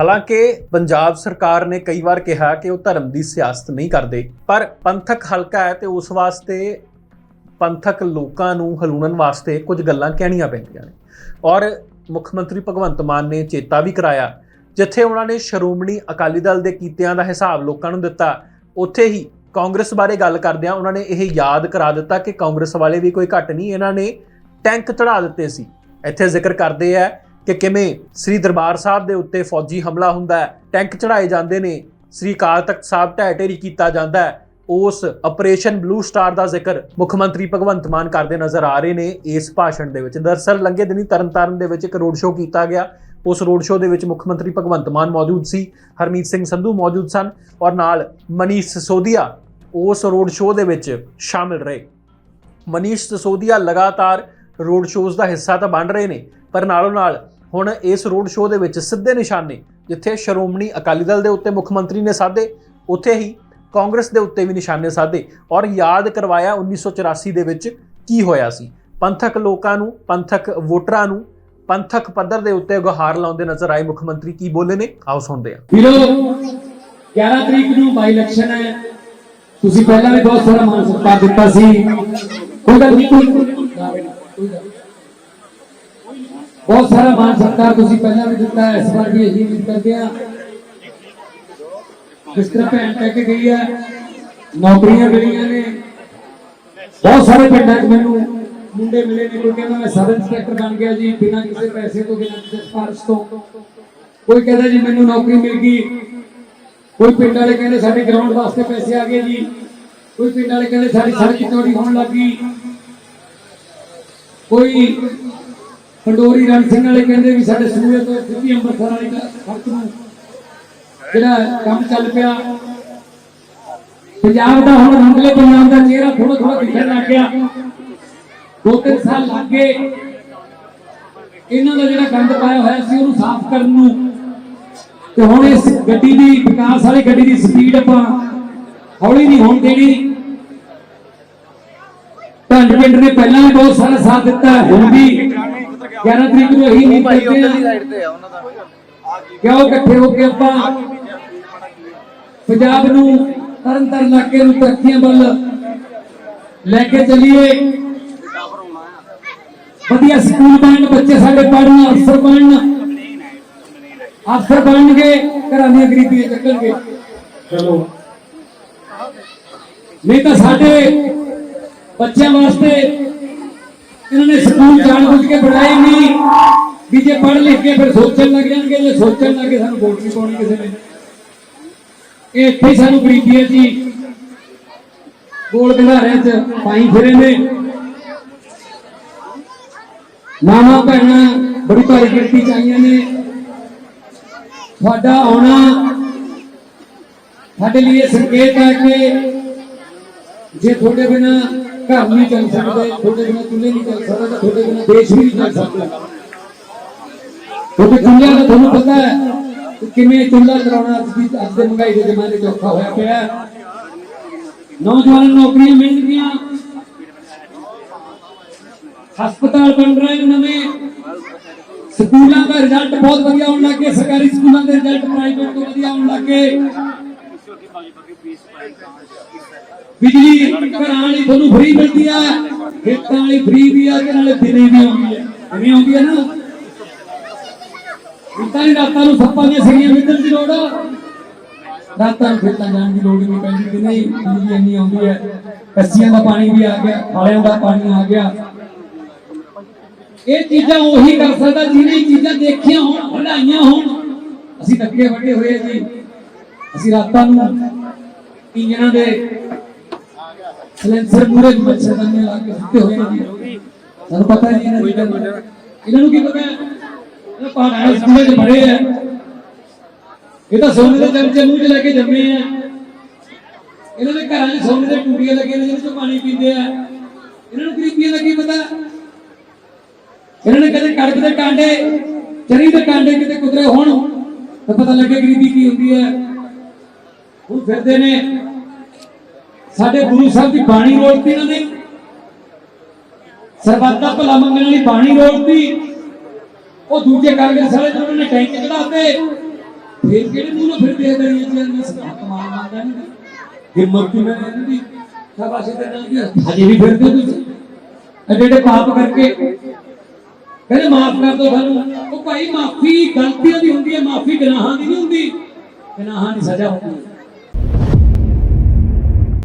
ਹਾਲਾਂਕਿ ਪੰਜਾਬ ਸਰਕਾਰ ਨੇ ਕਈ ਵਾਰ ਕਿਹਾ ਕਿ ਉਹ ਧਰਮ ਦੀ ਸਿਆਸਤ ਨਹੀਂ ਕਰਦੇ, ਪਰ ਪੰਥਕ ਹਲਕਾ ਹੈ ਤੇ ਉਸ ਵਾਸਤੇ ਪੰਥਕ ਲੋਕਾਂ ਨੂੰ ਹਲੂਣਨ ਵਾਸਤੇ ਕੁਝ ਗੱਲਾਂ ਕਹਿਣੀਆਂ ਪੈਂਦੀਆਂ ਨੇ। ਔਰ ਮੁੱਖ ਮੰਤਰੀ ਭਗਵੰਤ ਮਾਨ ਨੇ ਚੇਤਾ ਵੀ ਕਰਾਇਆ, ਜਿੱਥੇ ਉਹਨਾਂ ਨੇ ਸ਼੍ਰੋਮਣੀ ਅਕਾਲੀ ਦਲ ਦੇ ਕੀਤਿਆਂ ਦਾ ਹਿਸਾਬ ਲੋਕਾਂ ਨੂੰ ਦਿੱਤਾ, ਉੱਥੇ ਹੀ ਕਾਂਗਰਸ ਬਾਰੇ ਗੱਲ ਕਰਦਿਆਂ ਉਹਨਾਂ ਨੇ ਇਹ ਯਾਦ ਕਰਾ ਦਿੱਤਾ ਕਿ ਕਾਂਗਰਸ ਵਾਲੇ ਵੀ ਕੋਈ ਘੱਟ ਨਹੀਂ, ਇਹਨਾਂ ਨੇ ਟੈਂਕ ਚੜਾ ਦਿੱਤੇ ਸੀ। ਇੱਥੇ ਜ਼ਿਕਰ ਕਰਦੇ ਆ ਕਿ ਕਿਵੇਂ ਸ੍ਰੀ ਦਰਬਾਰ ਸਾਹਿਬ ਦੇ ਉੱਤੇ ਫੌਜੀ ਹਮਲਾ ਹੁੰਦਾ ਹੈ, ਟੈਂਕ ਚੜਾਏ ਜਾਂਦੇ ਨੇ, ਸ੍ਰੀ ਅਕਾਲ ਤਖਤ ਸਾਹਿਬ ਢਹਿ ਢੇਰੀ ਕੀਤਾ ਜਾਂਦਾ ਹੈ, ਉਸ ਆਪਰੇਸ਼ਨ ਬਲੂ ਸਟਾਰ ਦਾ ਜ਼ਿਕਰ ਮੁੱਖ ਮੰਤਰੀ ਭਗਵੰਤ ਮਾਨ ਕਰਦੇ ਨਜ਼ਰ ਆ ਰਹੇ ਨੇ, ਇਸ ਭਾਸ਼ਣ ਦੇ ਵਿੱਚ। ਦਰਸਲ ਲੰਘੇ ਦਿਨੀ ਤਰਨਤਾਰਨ ਦੇ ਵਿੱਚ ਇੱਕ ਰੋਡ ਸ਼ੋਅ ਕੀਤਾ ਗਿਆ, ਉਸ ਰੋਡ ਸ਼ੋਅ ਦੇ ਵਿੱਚ ਮੁੱਖ ਮੰਤਰੀ ਭਗਵੰਤ ਮਾਨ ਮੌਜੂਦ ਸੀ, ਹਰਮੀਤ ਸਿੰਘ ਸੰਧੂ ਮੌਜੂਦ ਸਨ ਔਰ ਨਾਲ ਮਨੀਸ਼ ਸਿਸੋਦੀਆ ਉਸ ਰੋਡ ਸ਼ੋਅ ਦੇ ਵਿੱਚ ਸ਼ਾਮਿਲ ਰਹੇ। ਮਨੀਸ਼ ਸਿਸੋਦੀਆ ਲਗਾਤਾਰ ਰੋਡ ਸ਼ੋਅਸ ਦਾ ਹਿੱਸਾ ਤਾਂ ਬਣ ਰਹੇ ਨੇ ਪਰ ਨਾਲੋਂ ਨਾਲ ਹੁਣ ਇਸ ਰੋਡ ਸ਼ੋਅ ਦੇ ਵਿੱਚ ਸਿੱਧੇ ਨਿਸ਼ਾਨੇ, ਜਿੱਥੇ ਸ਼੍ਰੋਮਣੀ ਅਕਾਲੀ ਦਲ ਦੇ ਉੱਤੇ ਮੁੱਖ ਮੰਤਰੀ ਨੇ ਸਾਧੇ, ਉੱਥੇ ਹੀ ਕਾਂਗਰਸ ਦੇ ਉੱਤੇ ਵੀ ਨਿਸ਼ਾਨੇ ਸਾਧੇ ਔਰ ਯਾਦ ਕਰਵਾਇਆ 1984 ਦੇ ਵਿੱਚ ਕੀ ਹੋਇਆ ਸੀ। ਪੰਥਕ ਲੋਕਾਂ ਨੂੰ, ਪੰਥਕ ਵੋਟਰਾਂ ਨੂੰ, ਪੰਥਕ ਪੱਧਰ ਦੇ ਉੱਤੇ ਗੁਹਾਰ ਲਾਉਂਦੇ ਨਜ਼ਰ ਆਏ ਮੁੱਖ ਮੰਤਰੀ ਕੀ ਬੋਲੇ ਨੇ? ਆਓ ਸੁਣਦੇ ਹਾਂ। ਵੀਰੋ 11 ਤਰੀਕ ਨੂੰ ਬਾਈ ਇਲੈਕਸ਼ਨ ਹੈ। ਤੁਸੀਂ ਪਹਿਲਾਂ ਵੀ ਬਹੁਤ ਸਾਰਾ ਮਾਨ ਸਤਿਕਾਰ ਦਿੱਤਾ ਸੀ। ਕੋਈ ਗੱਲ ਨਹੀਂ ਕੋਈ ਨਾ ਬੇਟਾ, ਕੋਈ ਗੱਲ ਨਹੀਂ। ਬਹੁਤ ਸਾਰਾ ਮਾਨ ਸਤਿਕਾਰ ਤੁਸੀਂ ਪਹਿਲਾਂ ਵੀ ਦਿੱਤਾ ਇਸ ਵਾਰ ਵੀ ਇਹੀ ਉਮੀਦ ਕਰਦੇ ਆ ਜਿਸ ਤਰ੍ਹਾਂ ਭੈਣ ਕਹਿ ਕੇ ਗਈ ਹੈ, ਨੌਕਰੀਆਂ ਮਿਲੀਆਂ ਨੇ। ਬਹੁਤ ਸਾਰੇ ਪਿੰਡਾਂ 'ਚ ਮੈਨੂੰ ਮੁੰਡੇ ਮਿਲੇ ਨੇ ਕੋਈ ਕਹਿੰਦਾ ਮੈਂ ਸਬ ਇੰਸਪੈਕਟਰ ਬਣ ਗਿਆ ਜੀ, ਬਿਨਾਂ ਕਿਸੇ ਪੈਸੇ ਤੋਂ, ਬਿਨਾਂ ਕਿਸੇ ਸਿਫਾਰਿਸ਼ ਤੋਂ। ਕੋਈ ਕਹਿੰਦਾ ਜੀ, ਮੈਨੂੰ ਨੌਕਰੀ ਮਿਲ ਗਈ। ਕੋਈ ਪਿੰਡ ਵਾਲੇ ਕਹਿੰਦੇ ਸਾਡੇ ਗਰਾਊਂਡ ਵਾਸਤੇ ਪੈਸੇ ਆ ਗਏ ਜੀ। ਕੋਈ ਪਿੰਡ ਵਾਲੇ ਕਹਿੰਦੇ ਸਾਡੀ ਸੜਕ ਚੌੜੀ ਹੋਣ ਲੱਗੀ ਕੋਈ ਪੰਡੋਰੀ ਰਣ ਸਿੰਘ ਵਾਲੇ ਕਹਿੰਦੇ ਵੀ ਸਾਡੇ ਸੂਏ ਤੋਂ ਸਿੱਧੀ ਅੰਮ੍ਰਿਤਸਰ ਵਾਲੀ ਸੜਕ ਨੂੰ ਜਿਹੜਾ ਕੰਮ ਚੱਲ ਪਿਆ। ਪੰਜਾਬ ਦਾ ਹੁਣ ਰੰਗਲੇ ਪੰਜਾਬ ਦਾ ਚਿਹਰਾ ਥੋੜਾ ਥੋੜਾ ਦਿਖਣ ਲੱਗ ਗਿਆ। ਦੋ ਤਿੰਨ ਸਾਲ ਲੱਗ ਗਏ। ਇਹਨਾਂ ਦਾ ਜਿਹੜਾ ਗੰਦ ਪਾਇਆ ਹੋਇਆ ਸੀ ਉਹਨੂੰ ਸਾਫ਼ ਕਰਨ ਨੂੰ। ਤੇ ਹੁਣ ਇਸ ਗੱਡੀ ਦੀ ਵਿਕਾਸ ਵਾਲੀ ਗੱਡੀ ਦੀ ਸਪੀਡ ਆਪਾਂ ਹੌਲੀ ਨਹੀਂ ਹੋਣ ਦੇਣੀ। ਢੰਡ ਪਿੰਡ ਨੇ ਪਹਿਲਾਂ ਵੀ ਬਹੁਤ ਸਾਰਾ ਸਾਥ ਦਿੱਤਾ ਹੈ, ਹੁਣ ਵੀ 11 ਤਰੀਕ ਨੂੰ ਇਹੀ ਨਹੀਂ ਕਰਦੇ ਆ ਕਿਉਂ ਇਕੱਠੇ ਹੋ ਕੇ ਆਪਾਂ ਪੰਜਾਬ ਨੂੰ ਤਰਨ ਤਾਰਨ ਇਲਾਕੇ ਨੂੰ ਤਰੱਕੀਆਂ ਵੱਲ ਲੈ ਕੇ ਚੱਲੀਏ। ਵਧੀਆ ਸਕੂਲ ਬਣਨ ਬੱਚੇ ਸਾਡੇ ਪੜ੍ਹਨ ਅਫਸਰ ਬਣਨ। ਅਫਸਰ ਬਣਨਗੇ ਘਰਾਂ ਦੀਆਂ ਗਰੀਬੀਆਂ ਚੱਕਣਗੇ। ਚਲੋ। ਨਹੀਂ ਤਾਂ ਸਾਡੇ ਬੱਚਿਆਂ ਵਾਸਤੇ ਇਹਨਾਂ ਨੇ ਸਕੂਲ ਜਾਣ ਬੁੱਝ ਕੇ ਬਣਾਏ ਨਹੀਂ। ਵੀ ਜੇ ਪੜ੍ਹ ਲਿਖ ਕੇ ਫਿਰ ਸੋਚਣ ਲੱਗ ਜਾਣਗੇ, ਜੇ ਸੋਚਣ ਲੱਗੇ ਸਾਨੂੰ ਵੋਟ ਨਹੀਂ ਪਾਉਣੀ ਕਿਸੇ ਨੇ। ਇਹ ਇੱਥੇ ਸਾਨੂੰ ਗਰੀਬੀ ਹੈ ਜੀ। ਗੋਲ ਘੰਡਾਰਿਆਂ 'ਚ ਪਾਈ ਫਿਰੇ ਨੇ। ਮਾਮਾ ਭੈਣਾਂ ਬੜੀ ਭਾਰੀ ਗਿਣਤੀ ਚ ਆਈਆਂ ਨੇ। ਤੁਹਾਡਾ ਆਉਣਾ ਸਾਡੇ ਲਈ ਇਹ ਸੰਕੇਤ ਹੈ ਕਿ ਜੇ ਤੁਹਾਡੇ ਬਿਨਾ ਘਰ ਨਹੀਂ ਚੱਲ ਸਕਦਾ, ਤੁਹਾਡੇ ਬਿਨਾ ਚੁੱਲ੍ਹੇ ਨਹੀਂ ਚੱਲ ਸਕਦਾ ਤੁਹਾਡੇ ਬਿਨਾ ਦੇਸ਼ ਵੀ ਨਹੀਂ ਚੱਲ ਸਕਦਾ। ਕਿਉਂਕਿ ਚੁੱਲ੍ਹਿਆਂ ਦਾ ਤੁਹਾਨੂੰ ਪਤਾ ਹੈ ਕਿਵੇਂ ਚੁੱਲ੍ਹਾ ਚਲਾਉਣਾ ਅੱਜ ਦੀ ਅੱਜ ਦੇ ਮਹਿੰਗਾਈ ਦੇ ਜ਼ਮਾਨੇ 'ਚ ਔਖਾ ਹੋਇਆ ਪਿਆ ਹੈ। ਨੌਜਵਾਨਾਂ ਨੂੰ ਨੌਕਰੀਆਂ ਮਿਲਣਗੀਆਂ ਹਸਪਤਾਲ ਬਣ ਰਹੇ ਨੇ ਨਵੇਂ। ਸਕੂਲਾਂ ਦਾ ਰਿਜ਼ਲਟ ਬਹੁਤ ਵਧੀਆ ਆਉਣ ਲੱਗੇ ਸਰਕਾਰੀ ਸਕੂਲਾਂ ਦੇ ਰਿਜ਼ਲਟ ਪ੍ਰਾਈਵੇਟ ਤੋਂ ਵਧੀਆ ਆਉਣ ਲੱਗੇ ਬਿਜਲੀ ਘਰਾਂ ਵਾਲੀ ਤੁਹਾਨੂੰ ਫ੍ਰੀ ਮਿਲਦੀ ਆ, ਖੇਤਾਂ ਵਾਲੀ ਫ੍ਰੀ ਵੀ ਆ, ਤੇ ਨਾਲੇ ਦਿਨੇ ਵੀ ਆਉਂਦੀ ਹੈ ਦਿਨੇ ਆਉਂਦੀ ਹੈ ਨਾ। ਖੇਤਾਂ ਦੀ ਰਾਤਾਂ ਨੂੰ ਸੱਪਾਂ ਦੀਆਂ ਸਿੜੀਆਂ ਮਿਲਣ ਦੀ ਲੋੜ ਰਾਤਾਂ ਨੂੰ ਖੇਤਾਂ ਜਾਣ ਦੀ ਲੋੜ ਨਹੀਂ ਪੈਂਦੀ, ਦਿਨੇ ਹੀ ਬਿਜਲੀ ਇੰਨੀ ਆਉਂਦੀ ਹੈ ਕੱਸੀਆਂ ਦਾ ਪਾਣੀ ਵੀ ਆ ਗਿਆ, ਖਾਲਿਆਂ ਦਾ ਪਾਣੀ ਆ ਗਿਆ। ਇਹ ਚੀਜ਼ਾਂ ਉਹੀ ਕਰ ਸਕਦਾ, ਜਿਹਨੇ ਚੀਜ਼ਾਂ ਦੇਖੀਆਂ ਹੋਣ ਪੜਾਈਆਂ ਹੋਣ। ਅਸੀਂ ਧੱਕੇ ਵੱਡੇ ਹੋਏ ਜੀ। ਅਸੀਂ ਰਾਤਾਂ ਨੂੰ ਇੰਜਨਾਂ ਦੇ ਸਲੈਂਸਰ ਪੂਰੇ ਮੱਛਰਦਾਨੀ ਲਾ ਕੇ ਸੁੱਤੇ ਹੋਏ ਨੇ ਸਾਨੂੰ ਪਤਾ ਨਹੀਂ ਇਹਨਾਂ ਇਹਨਾਂ ਨੂੰ ਕੀ ਪਤਾ ਹੈ? ਇਹ ਪਹਾੜਾਂ ਦੇ ਸਕੂਲੇ ਆ। ਇਹ ਤਾਂ ਸੋਨੇ ਦੇ ਚਮਚੇ ਮੂੰਹ 'ਚ ਲੈ ਕੇ ਜੰਮੇ ਆ। ਇਹਨਾਂ ਦੇ ਘਰਾਂ 'ਚ ਸੋਨੇ ਦੇ ਟੂਟੀਆਂ ਲੱਗੇ ਨੇ ਜਿਹਦੇ 'ਚੋਂ ਪਾਣੀ ਪੀਂਦੇ ਆ। ਇਹਨਾਂ ਨੂੰ ਗਰੀਬੀਆਂ ਦਾ ਕੀ ਪਤਾ? ਇਹਨਾਂ ਨੇ ਕਦੇ ਕਣਕ ਦੇ ਕਾਂਡੇ ਚਰੀ ਦੇ ਕਾਂਡੇ ਕਿਤੇ ਕੁਦਰੇ ਹੋਣ ਤਾਂ ਪਤਾ ਲੱਗੇ ਗਰੀਬੀ ਕੀ ਹੁੰਦੀ ਹੈ। ਹੁਣ ਫਿਰਦੇ ਨੇ। ਸਾਡੇ ਗੁਰੂ ਸਾਹਿਬ ਦੀ ਬਾਣੀ ਰੋਲਤੀ ਇਹਨਾਂ ਨੇ। ਸਰਬੱਤ ਦਾ ਭਲਾ ਮੰਗਣ ਵਾਲੀ ਬਾਣੀ ਰੋਲਤੀ ਉਹ ਦੂਜੇ ਕਰਕੇ ਵਾਲੇ ਜਿਹਨਾਂ ਨੇ ਟੈਂਕ ਚੜਾਤੇ। ਫਿਰ ਕਿਹੜੇ ਮੂੰਹ ਨਾਲ ਫਿਰਦੇ ਆ ਗਲੀਆਂ ਚ ਮੈਂ ਕਮਾਲ ਮੰਨਦਾ ਨਹੀਂ। ਹਿੰਮਤ ਕੀ ਇਹਨਾਂ ਦੀ। ਸ਼ਾਬਾਸ਼ ਤੇ ਨਾਲ ਦੀ ਹਜੇ ਵੀ ਫਿਰਦੇ ਹੋ ਤੁਸੀਂ? ਐਡੇ ਐਡੇ ਪਾਪ ਕਰਕੇ। ਕਹਿੰਦੇ ਮਾਫ ਕਰ ਦਿਓ ਸਾਨੂੰ। ਉਹ ਭਾਈ ਮਾਫੀ ਗਲਤੀਆਂ ਦੀ ਹੁੰਦੀ ਹੈ, ਮਾਫੀ ਗੁਨਾਹਾਂ ਦੀ ਨਹੀਂ ਹੁੰਦੀ। ਗੁਨਾਹਾਂ ਦੀ ਸਜ਼ਾ ਹੁੰਦੀ ਹੈ।